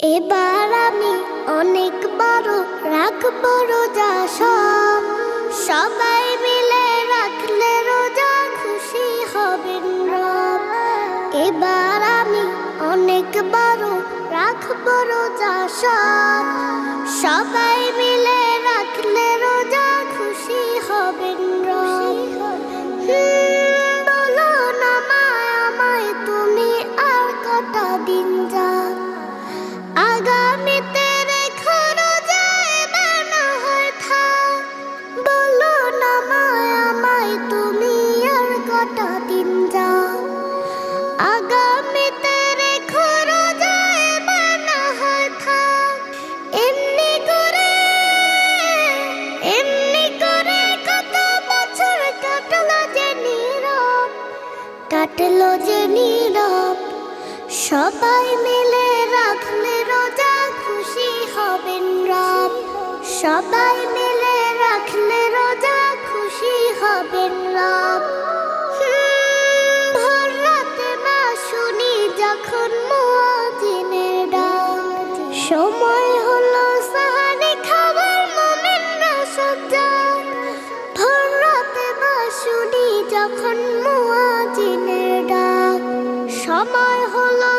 এবার আমি অনেক বড় রাখ রাখব যা সব। সবাই মিলে রাখলে রোজা খুশি হবেন রব। এবার আমি অনেক বড় রাখ রাখব যা সব। সবাই কাটলো যে নীরব। সবাই মিলে রাখলে রোজা খুশি হবেন রব। সবাই মিলে রাখলে রোজা খুশি হবেন রব। ভোর রাতে না শুনি যখন মুয়াজ্জিনের ডাক। সময় হলো সাহারি খাবার মোমেনরা যাক ভোর রাতে না শুনি যখন ডাক সময় হলো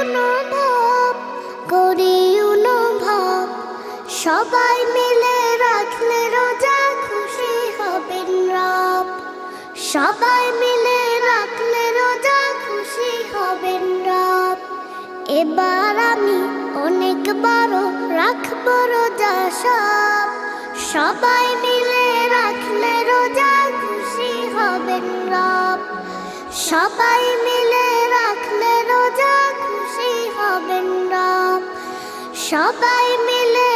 অনুভব, করি অনুভব। সবাই মিলে রাখলে রোজা খুশি হবেন রব। সবাই মিলে রাখলে রোজা খুশি হবেন রব। এবার আমি অনেক বড় রাখব রোজা সব। সবাই মিলে রাখলে রোজা খুশি হবেন রব। সবাই মিলে রাখলে রোজা খুশি হবেন রব। সবাই মিলে